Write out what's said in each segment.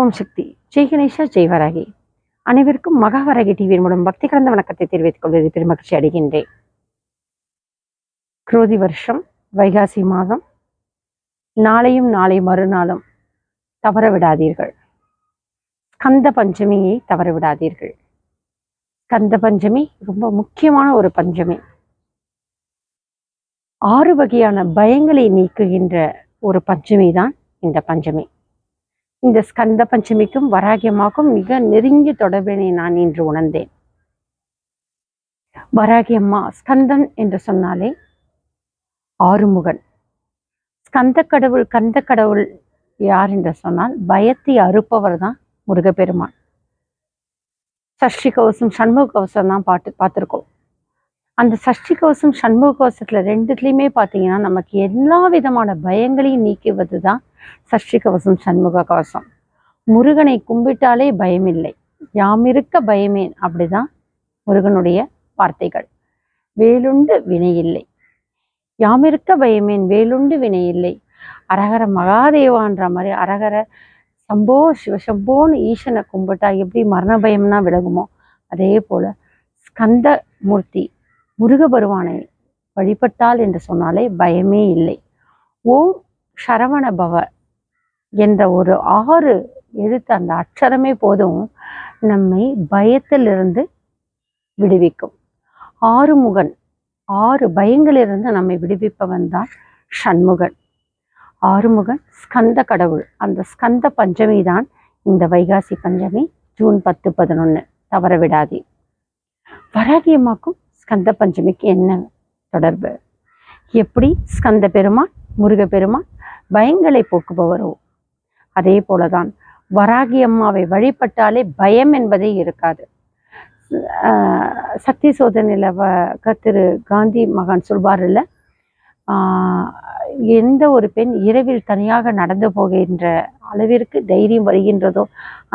ஓம் சக்தி. ஜெய் கணேஷா ஜெய் வராகி. அனைவருக்கும் மகாவராகி டிவியின் மூலம் பக்தி கலந்த வணக்கத்தை தெரிவித்துக் கொள்வது பெருமகிழ்ச்சி அடைகின்றேன். குரோதி வருஷம் வைகாசி மாதம். நாளையும் நாளை மறுநாளும் தவற விடாதீர்கள். கந்த பஞ்சமியை தவற விடாதீர்கள். கந்த பஞ்சமி ரொம்ப முக்கியமான ஒரு பஞ்சமி. ஆறு வகையான பயங்களை நீக்குகின்ற ஒரு பஞ்சமி தான் இந்த பஞ்சமி. இந்த ஸ்கந்த பஞ்சமிக்கும் வராகியமாக்கும் மிக நெருங்கிய தொடர்பினை நான் இன்று உணர்ந்தேன். வராகியம்மா ஸ்கந்தன் என்று சொன்னாலே ஆறுமுகன். ஸ்கந்த கடவுள் கந்த கடவுள் யார் என்று சொன்னால் பயத்தை அறுப்பவர் தான் முருகப்பெருமான். சஷ்டி கவசம் சண்முக கவசம் தான் பாட்டு பார்த்துருக்கோம். அந்த சஷ்டி கவசம் சண்முக கவசத்துல ரெண்டுத்துலையுமே பார்த்தீங்கன்னா நமக்கு எல்லா விதமான பயங்களையும் நீக்குவது தான் சஷ்டி கவசம் சண்முக கவசம் முருகனை கும்பிட்டாலே பயமில்லை. யாமிருக்க பயமேன் அப்படிதான் முருகனுடைய வார்த்தைகள். வேலுண்டு வினையில்லை. யாமிருக்க பயமேன் வேலுண்டு வினையில்லை. அரகர மகாதேவான்ற மாதிரி அரகர சம்போ சிவசம்போன்னு ஈசனை கும்பிட்டா எப்படி மரண பயம்னா விலகுமோ அதே போல ஸ்கந்த மூர்த்தி முருகபெருவானை வழிபட்டால் என்று சொன்னாலே பயமே இல்லை. ஓம் சரவண பவ என்ற ஒரு ஆறு எழுத்து அந்த அக்ஷரமே போதும் நம்மை பயத்திலிருந்து விடுவிக்கும். ஆறுமுகன் ஆறு பயங்களிலிருந்து நம்மை விடுவிப்பவன் தான் சண்முகன். ஆறுமுகன் ஸ்கந்த கடவுள். அந்த ஸ்கந்த பஞ்சமி தான் இந்த வைகாசி பஞ்சமி ஜூன் பத்து பதினொன்று தவற விடாதே. வராகியமாக்கும் ஸ்கந்த பஞ்சமிக்கு என்ன தொடர்பு? எப்படி ஸ்கந்த பெருமான் முருக பெருமான் பயங்களை போக்குபவரோ? அதே போலதான் வராகி அம்மாவை வழிபட்டாலே பயம் என்பதே இருக்காது. சக்தி சோதனையில் வ திரு காந்தி மகான் சொல்வார் எந்த ஒரு பெண் இரவில் தனியாக நடந்து போகின்ற அளவிற்கு தைரியம் வருகின்றதோ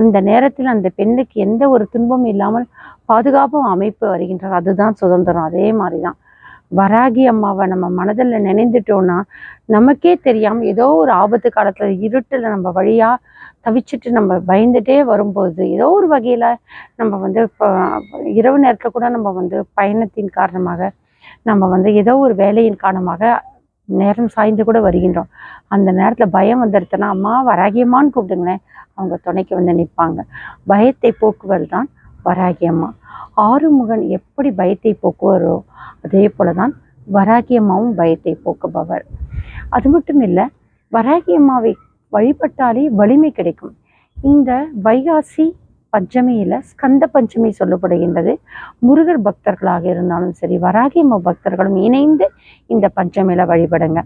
அந்த நேரத்தில் அந்த பெண்ணுக்கு எந்த ஒரு துன்பமும் இல்லாமல் பாதுகாப்பு அமைப்பு வருகின்றது. அதுதான் சுதந்திரம். அதே மாதிரி தான் வராகி அம்மாவை நம்ம மனதில் நினைந்துட்டோம்னா நமக்கே தெரியாமல் ஏதோ ஒரு ஆபத்து காலத்தில் இருட்டில் நம்ம வழியாக தவிச்சுட்டு நம்ம பயந்துட்டே வரும்போது ஏதோ ஒரு வகையில் நம்ம வந்து இப்போ இரவு நேரத்தில் கூட நம்ம வந்து பயணத்தின் காரணமாக நம்ம வந்து ஏதோ ஒரு வேலையின் காரணமாக நேரம் சாய்ந்து கூட வருகின்றோம். அந்த நேரத்தில் பயம் வந்துடுதுன்னா அம்மா வராகியம்மான்னு கூப்பிடுங்களேன். அவங்க துணைக்கு வந்து நிற்பாங்க பயத்தை போக்குவது தான் வராகியம்மா ஆறுமுகன் எப்படி பயத்தை போக்குவாரோ அதே போல தான் வராகியம்மாவும் பயத்தை போக்குபவர். அது மட்டும் இல்லை வராகியம்மாவை வழிபட்டாலே வலிமை கிடைக்கும். இந்த வைகாசி பஞ்சமியில் ஸ்கந்த பஞ்சமி சொல்லப்படுகின்றது. முருகர் பக்தர்களாக இருந்தாலும் சரி வராகியம்மா பக்தர்களும் இணைந்து இந்த பஞ்சமியில் வழிபடுங்க.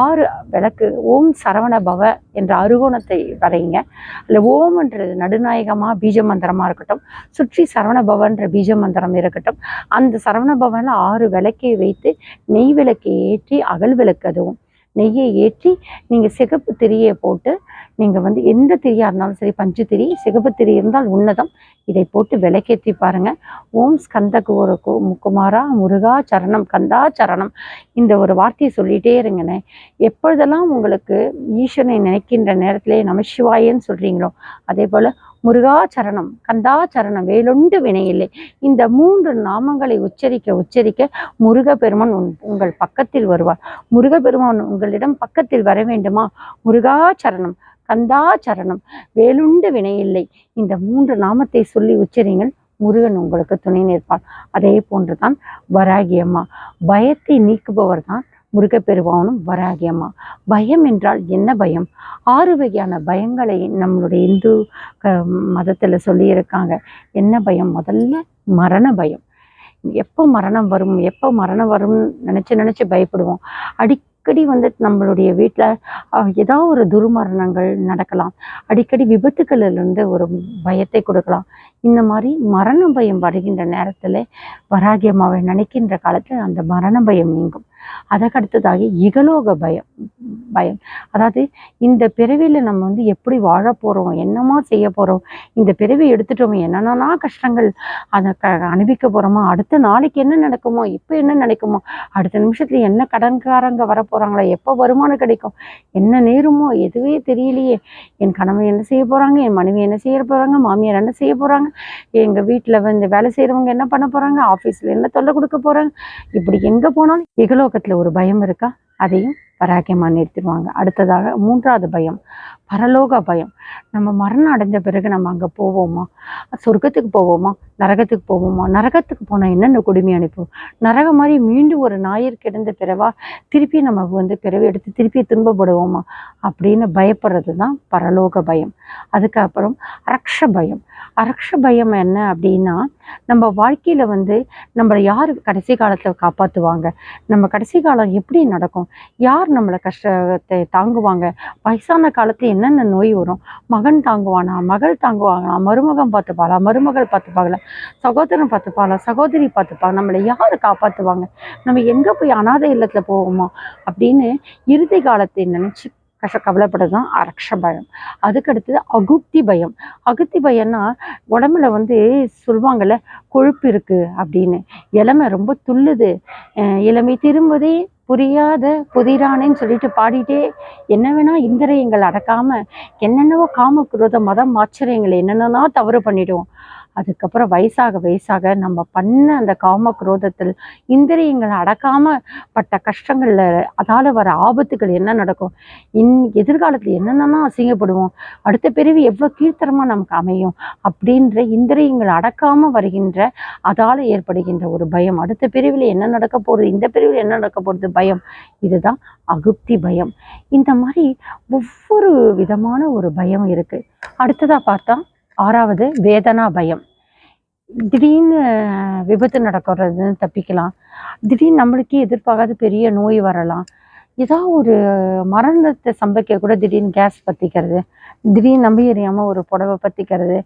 ஆறு விளக்கு ஓம் சரவண பவ என்ற அருகோணத்தை வரைங்க அதில் ஓம்ன்றது நடுநாயகமாக பீஜ மந்திரமாக இருக்கட்டும் சுற்றி சரவண பவன்ற பீஜ மந்திரம் இருக்கட்டும் அந்த சரவண பவனில் ஆறு விளக்கை வைத்து நெய் விளக்கை ஏற்றி அகல் விளக்கு அதுவும். நெய்யை ஏற்றி நீங்கள் சிகப்பு திரியை போட்டு நீங்கள் வந்து எந்த திரியாக இருந்தாலும் சரி பஞ்சு திரி சிகப்பு திரி இருந்தால் உன்னதம். இதை போட்டு விளக்கேற்றி பாருங்கள் ஓம் ஸ்கந்த ஒரு கு- குமாரா முருகா சரணம் கந்தா சரணம். இந்த ஒரு வார்த்தையை சொல்லிகிட்டே இருங்கண்ணே. எப்பொழுதெல்லாம் உங்களுக்கு ஈஸ்வரனை நினைக்கின்ற நேரத்திலே நமசிவாயன்னு சொல்கிறீங்களோ அதே போல் முருகா சரணம் கந்தா சரணம் வேலொண்டு வினையில்லை. இந்த மூன்று நாமங்களை உச்சரிக்க உச்சரிக்க முருகப்பெருமான் உன் உங்கள் பக்கத்தில் வருவார். முருகப்பெருமான் உங்களிடம் பக்கத்தில் வர வேண்டுமா? முருகா சரணம் கந்தா சரணம் வேலுண்டு வினையில்லை. இந்த மூன்று நாமத்தை சொல்லி உச்சரிங்கள் முருகன் உங்களுக்கு துணை நிற்பான். அதே போன்றுதான் வராகியம்மா பயத்தை நீக்குபவர் தான் முருகப்பெருவானும் வராகி அம்மா. பயம் என்றால் என்ன பயம்? ஆறு வகையான பயங்களை நம்மளுடைய இந்து க- சொல்லியிருக்காங்க. என்ன பயம்? முதல்ல மரண பயம். எப்போ மரணம் வரும்? எப்போ மரணம் வரும்னு நினச்சி நினச்சி பயப்படுவோம். அடிக்கடி வந்து நம்மளுடைய வீட்டில் ஏதோ ஒரு துர்மரணங்கள் நடக்கலாம். அடிக்கடி விபத்துக்களிலிருந்து ஒரு பயத்தை கொடுக்கலாம். இந்த மாதிரி மரண பயம் வருகின்ற நேரத்தில் வராகி அம்மாவை நினைக்கின்ற காலத்தில் அந்த மரண பயம் நீங்கும். அதற்கடுத்ததாக இகலோக பயம் பயம். அதாவது இந்த பிறவியில் நம்ம வந்து எப்படி வாழ போகிறோம் என்னமா செய்ய போகிறோம் இந்த பிறவி எடுத்துட்டோமே என்னென்னா கஷ்டங்கள் அதை க அனுபவிக்க போகிறோமா அடுத்த நாளைக்கு என்ன நடக்குமோ இப்போ என்ன நடக்குமோ அடுத்த நிமிஷத்துல என்ன கடன்காரங்க வர போகிறாங்களோ எப்போ வருமானம் கிடைக்கும் என்ன நேருமோ எதுவே தெரியலையே. என் கணவன் என்ன செய்ய போகிறாங்க என் மனைவி என்ன செய்ய போகிறாங்க மாமியார் என்ன செய்ய போகிறாங்க எங்கள் வீட்டில் வந்து வேலை செய்கிறவங்க என்ன பண்ண போகிறாங்க ஆஃபீஸில் என்ன தொல்லை கொடுக்க போகிறாங்க இப்படி எங்கே போனாலும் இகலோக பக்கத்தில் ஒரு பயம் இருக்கா? அதையும் பராக்கியமாக நிறுத்திடுவாங்க. அடுத்ததாக மூன்றாவது பயம் பரலோக பயம். நம்ம மரணம் அடைஞ்ச பிறகு நம்ம அங்கே போவோமா? சொர்க்கத்துக்கு போவோமா? நரகத்துக்கு போவோமா? நரகத்துக்கு போனால் என்னென்ன கொடுமை அனுப்புவோம் நரகம் மாதிரி மீண்டும் ஒரு ஞாயிறு கிடந்த பிறவா திருப்பி நம்ம வந்து பிறவி எடுத்து திருப்பி துன்பப்படுவோமா? அப்படின்னு பயப்படுறது தான் பரலோக பயம். அதுக்கப்புறம் அரக்ஷ பயம். அரக்ஷ பயம் என்ன அப்படின்னா நம்ம வாழ்க்கையில் வந்து நம்மளை யார் கடைசி காலத்தில் காப்பாற்றுவாங்க நம்ம கடைசி காலம் எப்படி நடக்கும்? யார் நம்மளை கஷ்டத்தை தாங்குவாங்க. வயசான காலத்து என்னென்ன நோய் வரும்? மகன் தாங்குவானா? மகள் தாங்குவாங்களா? மருமகன் பார்த்துப்பாளா? மருமகள் பார்த்துப்பாங்களா? சகோதரன் பார்த்துப்பாளா? சகோதரி பார்த்துப்பாங்க நம்மளை யார் காப்பாற்றுவாங்க நம்ம எங்கே போய் அனாதை இல்லத்தில் போவோமா? அப்படின்னு இறுதி காலத்தை நினச்சி கஷ கவலைப்படுறதுதான் அரக்ஷ பயம். அதுக்கடுத்தது அகுப்தி பயம். அகுப்தி பயம்னா உடம்புல வந்து சொல்லுவாங்கள்ல கொழுப்பு இருக்குது அப்படின்னு. இளமை ரொம்ப துள்ளுது. இளமை திரும்புதே புரியாத புதிரானேன்னு சொல்லிட்டு பாடிட்டே என்ன வேணா இந்திரியங்கள் அடக்காம என்னென்னவோ காம குரோத மதம் ஆச்சரியங்கள் என்னென்னா தவறு பண்ணிடுவோம். அதுக்கப்புறம் வயசாக வயசாக நம்ம பண்ண அந்த காம குரோதத்தில் இந்திரியங்கள் அடக்காம பட்ட கஷ்டங்கள்ல அதால வர ஆபத்துகள் என்ன நடக்கும்? இன் எதிர்காலத்தில் என்னென்னா அசிங்கப்படுவோம். அடுத்த பிறவி எவ்வளோ கீழ்த்தரமா நமக்கு அமையும்? அப்படின்ற இந்திரியங்கள் அடக்காம வருகின்ற அதால ஏற்படுகின்ற ஒரு பயம். அடுத்த பிரிவில் என்ன நடக்க போகிறது இந்த பிரிவில் என்ன நடக்க போகுது? பயம். இதுதான் அகுப்தி பயம். இந்த மாதிரி ஒவ்வொரு விதமான ஒரு பயம் இருக்கு. அடுத்ததா பார்த்தா ஆறாவது வேதனா பயம். திடீர்னு விபத்து நடக்கிறது தப்பிக்கலாம். திடீர்னு நம்மளுக்கே எதிர்பார்க்காத பெரிய நோய் வரலாம். ஏதாவது ஒரு மரணத்தை சம்பவிக்க கூட திடீர்னு கேஸ் பற்றிக்கிறது திடீர்னு நம்பி அறியாமல் ஒரு புடவை பற்றிக்கிறது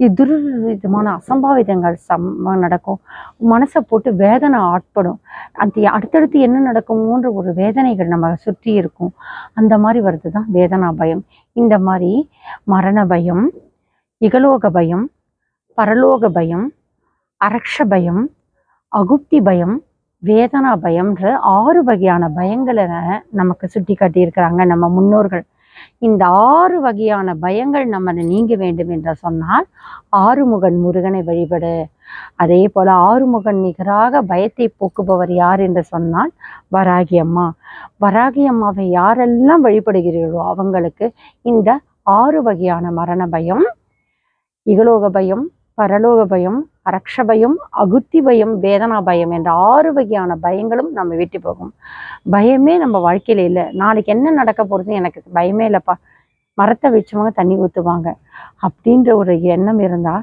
இது துரிதமான அசம்பாவிதங்கள் சம்ம நடக்கும். மனசை போட்டு வேதனை ஆட்படும். அந்த அடுத்தடுத்து என்ன நடக்குமோன்ற ஒரு வேதனைகள் நம்ம சுற்றி இருக்கும். அந்த மாதிரி வர்றது தான் வேதனா பயம். இந்த மாதிரி மரண பயம் இகலோக பயம் பரலோக பயம் அரக்ஷ பயம் அகுப்தி பயம் வேதனா பயம்ன்ற ஆறு வகையான பயங்களை நமக்கு சுட்டி காட்டியிருக்கிறாங்க நம்ம முன்னோர்கள். இந்த ஆறு வகையான பயங்கள் நம்ம நீங்க வேண்டும் என்று சொன்னால் ஆறுமுகன் முருகனை வழிபடு. அதே போல ஆறுமுகன் நிகராக பயத்தை போக்குபவர் யார் என்று சொன்னால் வராகி அம்மா. வராகி அம்மாவை யாரெல்லாம் வழிபடுகிறீர்களோ அவங்களுக்கு இந்த ஆறு வகையான மரண பயம் இகலோக பயம் பரலோக பயம் அரக்ஷ பயம் அகுத்தி பயம் வேதனா பயம் என்ற ஆறு வகையான பயங்களும் நம்ம விட்டு போகும். பயமே நம்ம வாழ்க்கையில இல்லை. நாளைக்கு என்ன நடக்க போறது எனக்கு பயமே இல்லைப்பா. மரத்தை வச்சவங்க தண்ணி ஊற்றுவாங்க அப்படின்ற ஒரு எண்ணம் இருந்தா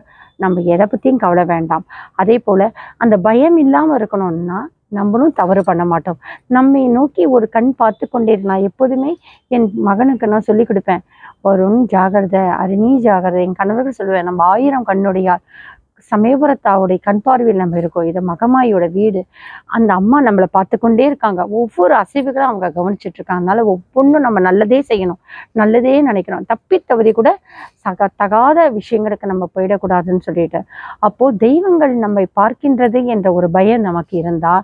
நம்ம எதை பற்றியும் கவலை வேண்டாம். அதே போல அந்த பயம் இல்லாமல் இருக்கணும்னா நம்மளும் தவறு பண்ண மாட்டோம். நம்மை நோக்கி ஒரு கண் பார்த்து கொண்டே நான் எப்போதுமே என் மகனுக்கு நான் சொல்லி கொடுப்பேன். வருண் ஜாகிரதை அருணி ஜாகிரதை. என் கணவர்கள் சொல்லுவேன் நம்ம ஆயிரம் கண்ணுடையார். சமயபுரத்தாவுடைய கண் பார்வையில் நம்ம இருக்கோம். இது மகமாயோட வீடு. அந்த அம்மா நம்மளை பார்த்து கொண்டே இருக்காங்க. ஒவ்வொரு அசைவுகளும் அவங்க கவனிச்சுட்டு இருக்காங்க அதனால ஒவ்வொன்றும் நம்ம நல்லதே செய்யணும். நல்லதே நினைக்கணும். தப்பி தவறி கூட சக தகாத விஷயங்களுக்கு நம்ம போயிடக்கூடாதுன்னு சொல்லிட்டு. அப்போ தெய்வங்கள் நம்மை பார்க்கின்றது என்ற ஒரு பயம் நமக்கு இருந்தா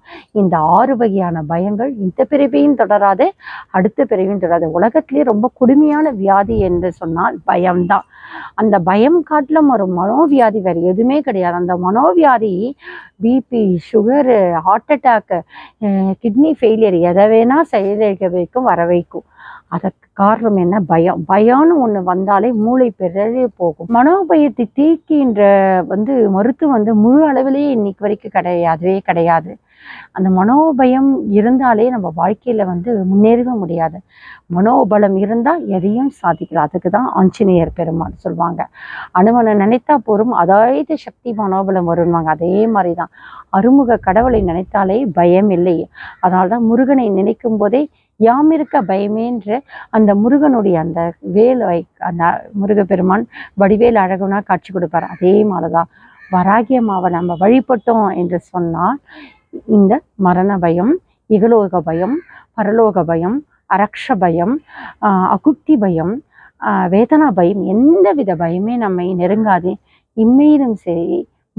இந்த ஆறு வகையான பயங்கள் இந்த பிரிவையும் தொடராது அடுத்த பிரிவையும் தொடராது. உலகத்திலேயே ரொம்ப கொடுமையான வியாதி என்று சொன்னால் பயம்தான். அந்த பயம் காட்டிலும் ஒரு மனோவியாதி வேறு எதுவுமே கிடையாது. அந்த மனோவியாதி BP sugar heart attack kidney failure எதை வேணால் செயலிழக்க வைக்கும் வர வைக்கும். அதற்கு காரணம் என்ன? பயம். பயம்னு ஒன்று வந்தாலே மூளை பிறகு போகும். மனோபயத்தை தீக்கின்ற வந்து மருத்துவம் வந்து முழு அளவிலேயே இன்னைக்கு வரைக்கும் கிடையாதவே கிடையாது. அந்த மனோபயம் இருந்தாலே நம்ம வாழ்க்கையில வந்து முன்னேறவே முடியாது. மனோபலம் இருந்தால் எதையும் சாதிக்கலாம் அதுக்கு தான் ஆஞ்சநேயர் பெருமாள் சொல்லுவாங்க. அனுமனை நினைத்தா போரும் அதாவது சக்தி மனோபலம் வருவாங்க அதே மாதிரி தான் அருமுக கடவுளை நினைத்தாலே பயம் இல்லை. அதனால தான் முருகனை நினைக்கும் போதே யாம் இருக்க பயமேன்ற அந்த முருகனுடைய அந்த வேலை அந்த முருகப்பெருமான் வடிவேல் அழகுனா காட்சி கொடுப்பார். அதே மாதிரிதான். வராகியமாவை நம்ம வழிபட்டோம் என்று சொன்னால் இந்த மரண பயம் இகலோக பயம் பரலோக பயம் அரக்ஷ பயம் அகுப்தி பயம் வேதனா பயம் எந்த வித பயமே நம்மை நெருங்காது. இம்மையிலும் சரி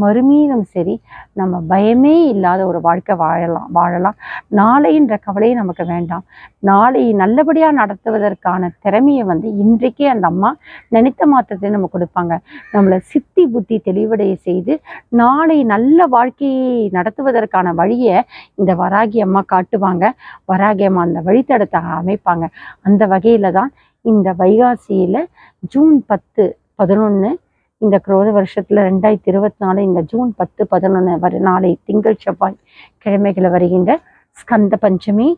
மறுமையிலும் சரி நம்ம பயமே இல்லாத ஒரு வாழ்க்கை வாழலாம் வாழலாம். நாளைன்ற கவலையே நமக்கு வேண்டாம். நாளை நல்லபடியாக நடத்துவதற்கான திறமையை வந்து இன்றைக்கே அந்த அம்மா நினைத்த மாற்றத்தை நம்ம கொடுப்பாங்க. நம்மளை சித்தி புத்தி தெளிவடைய செய்து நாளை நல்ல வாழ்க்கையை நடத்துவதற்கான வழியை இந்த வராகி அம்மா காட்டுவாங்க. வராகி அம்மா அந்த வழித்தடத்தை அமைப்பாங்க. அந்த வகையில் தான் இந்த வைகாசியில் ஜூன் பத்து பதினொன்று இந்த குரோத வருஷத்துல ரெண்டாயிரத்தி இருபத்தி நாலு இந்த ஜூன் பத்து பதினொன்று வரை நாளை திங்கள் செவ்வாய் கிழமைகளை வருகின்ற ஸ்கந்த பஞ்சமி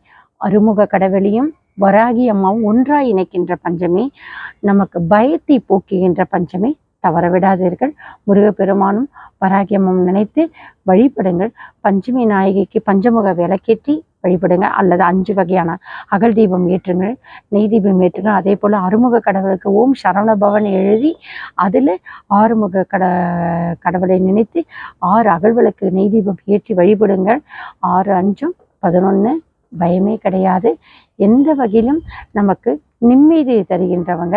அருமுக கடவுளையும் வராகி அம்மாவும் ஒன்றாய் இணைக்கின்ற பஞ்சமி நமக்கு பயத்தை போக்குகின்ற பஞ்சமி தவறவிடாதீர்கள். முருகப்பெருமானும் பராகியமும் நினைத்து வழிபடுங்கள். பஞ்சமி நாயகிக்கு பஞ்சமுக விளக்கேற்றி வழிபடுங்க அல்லது அஞ்சு வகையான அகல் தீபம் ஏற்றுங்கள். நெய் தீபம் ஏற்றுங்கள். அதே போல் அறுமுக கடவுளுக்கு ஓம் சரவண பவன் எழுதி அதில் ஆறுமுக கட கடவுளை நினைத்து ஆறு அகல்விளக்கு நெய் தீபம் ஏற்றி வழிபடுங்கள். ஆறு அஞ்சும் பதினொன்று பயமே கிடையாது. எந்த வகையிலும் நமக்கு நிம்மதி தருகின்றவங்க.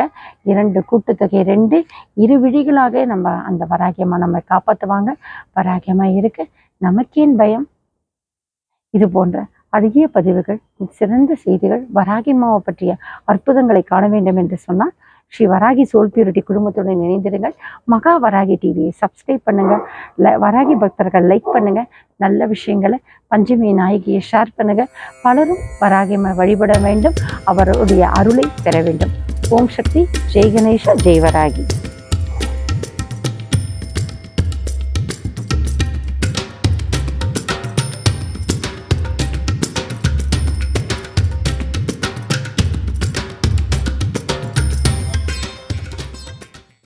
இரண்டு கூட்டுத்தொகை ரெண்டு. இரு விழிகளாக நம்ம அந்த வராகியமா நம்ம காப்பாற்றுவாங்க வராகியமா இருக்கு. நமக்கேன் பயம்? இது போன்ற அதிக பதிவுகள் சிறந்த செய்திகள் வராகிமாவை பற்றிய அற்புதங்களை காண வேண்டும் என்று சொன்னால் ஸ்ரீ வராகி சோல் பியூரிட்டி குடும்பத்துடன் இணைந்திருங்கள். மகா வராகி டிவியை சப்ஸ்கிரைப் பண்ணுங்கள் ல- வராகி பக்தர்கள் லைக் பண்ணுங்கள் நல்ல விஷயங்களை பஞ்சமி நாயகியை ஷேர் பண்ணுங்கள் பலரும் வராகிமை வழிபட வேண்டும். அவருடைய அருளை பெற வேண்டும். ஓம் சக்தி. ஜெய் கணேஷா. ஜெய் வராகி.